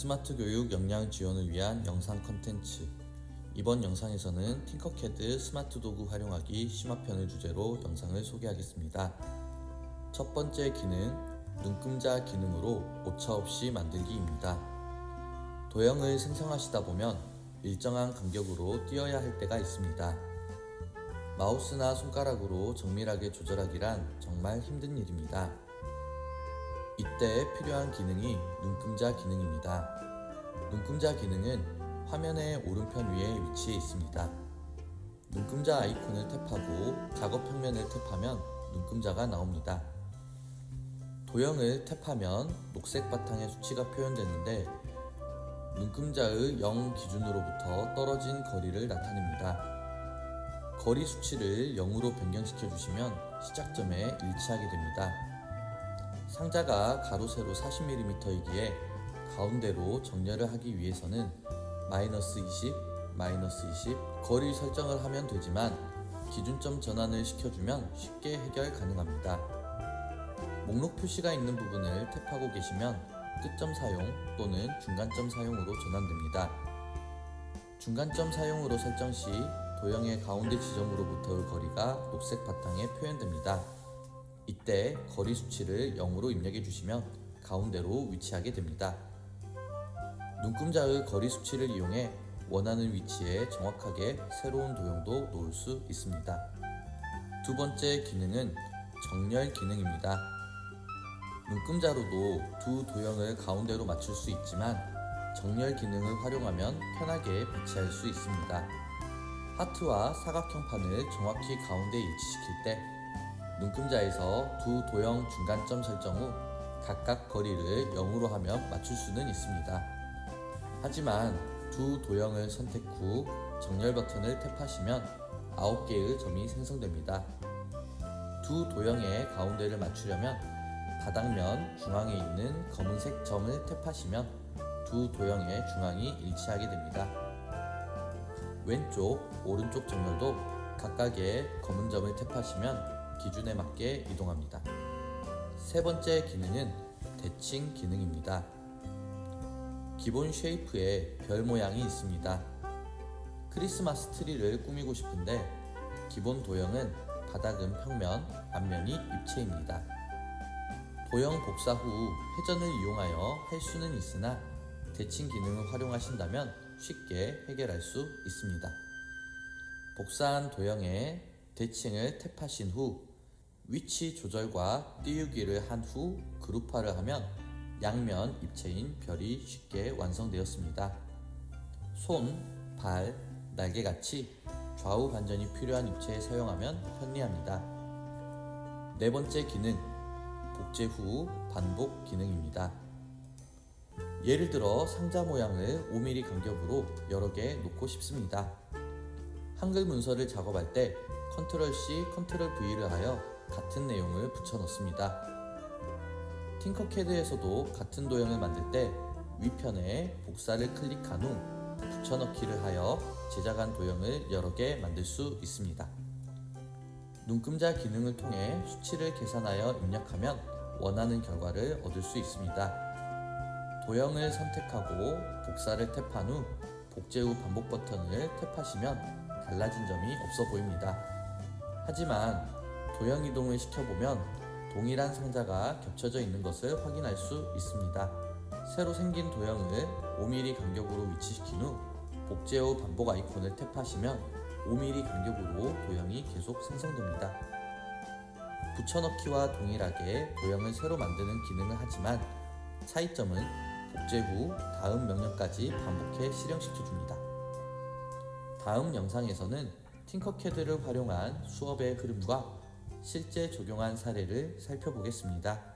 스마트 교육 역량 지원을 위한 영상 컨텐츠. 이번 영상에서는 팅커캐드 스마트 도구 활용하기 심화편을 주제로 영상을 소개하겠습니다. 첫 번째 기능, 눈금자 기능으로 오차 없이 만들기입니다. 도형을 생성하시다 보면 일정한 간격으로 띄어야 할 때가 있습니다. 마우스나 손가락으로 정밀하게 조절하기란 정말 힘든 일입니다. 이때 필요한 기능이 눈금자 기능입니다. 눈금자 기능은 화면의 오른편 위에 위치해 있습니다. 눈금자 아이콘을 탭하고 작업 평면을 탭하면 눈금자가 나옵니다. 도형을 탭하면 녹색 바탕의 수치가 표현되는데 눈금자의 0 기준으로부터 떨어진 거리를 나타냅니다. 거리 수치를 0으로 변경시켜 주시면 시작점에 일치하게 됩니다. 상자가 가로 세로 40mm이기에 가운데로 정렬을 하기 위해서는 마이너스 20, 마이너스 20 거리 설정을 하면 되지만 기준점 전환을 시켜주면 쉽게 해결 가능합니다. 목록 표시가 있는 부분을 탭하고 계시면 끝점 사용 또는 중간점 사용으로 전환됩니다. 중간점 사용으로 설정 시 도형의 가운데 지점으로부터의 거리가 녹색 바탕에 표현됩니다. 이때 거리 수치를 0으로 입력해 주시면 가운데로 위치하게 됩니다. 눈금자의 거리 수치를 이용해 원하는 위치에 정확하게 새로운 도형도 놓을 수 있습니다. 두 번째 기능은 정렬 기능입니다. 눈금자로도 두 도형을 가운데로 맞출 수 있지만 정렬 기능을 활용하면 편하게 배치할 수 있습니다. 하트와 사각형 판을 정확히 가운데 일치시킬 때 눈금자에서 두 도형 중간점 설정 후 각각 거리를 0으로 하면 맞출 수는 있습니다. 하지만 두 도형을 선택 후 정렬 버튼을 탭하시면 9개의 점이 생성됩니다. 두 도형의 가운데를 맞추려면 바닥면 중앙에 있는 검은색 점을 탭하시면 두 도형의 중앙이 일치하게 됩니다. 왼쪽, 오른쪽 정렬도 각각의 검은 점을 탭하시면 기준에 맞게 이동합니다. 세 번째 기능은 대칭 기능입니다. 기본 쉐이프에 별 모양이 있습니다. 크리스마스 트리를 꾸미고 싶은데 기본 도형은 바닥은 평면, 앞면이 입체입니다. 도형 복사 후 회전을 이용하여 할 수는 있으나 대칭 기능을 활용하신다면 쉽게 해결할 수 있습니다. 복사한 도형에 대칭을 탭하신 후 위치 조절과 띄우기를 한 후 그룹화를 하면 양면 입체인 별이 쉽게 완성되었습니다. 손, 발, 날개같이 좌우 반전이 필요한 입체에 사용하면 편리합니다. 네 번째 기능, 복제 후 반복 기능입니다. 예를 들어 상자 모양을 5mm 간격으로 여러 개 놓고 싶습니다. 한글 문서를 작업할 때 컨트롤 C, 컨트롤 V를 하여 같은 내용을 붙여 넣습니다. 팅커캐드에서도 같은 도형을 만들 때 위편에 복사를 클릭한 후 붙여넣기를 하여 제작한 도형을 여러 개 만들 수 있습니다. 눈금자 기능을 통해 수치를 계산하여 입력하면 원하는 결과를 얻을 수 있습니다. 도형을 선택하고 복사를 탭한 후 복제 후 반복 버튼을 탭하시면 달라진 점이 없어 보입니다. 하지만 도형 이동을 시켜보면 동일한 상자가 겹쳐져 있는 것을 확인할 수 있습니다. 새로 생긴 도형을 5mm 간격으로 위치시킨 후 복제 후 반복 아이콘을 탭하시면 5mm 간격으로 도형이 계속 생성됩니다. 붙여넣기와 동일하게 도형을 새로 만드는 기능을 하지만 차이점은 복제 후 다음 명령까지 반복해 실행시켜줍니다. 다음 영상에서는 팅커캐드를 활용한 수업의 흐름과 실제 적용한 사례를 살펴보겠습니다.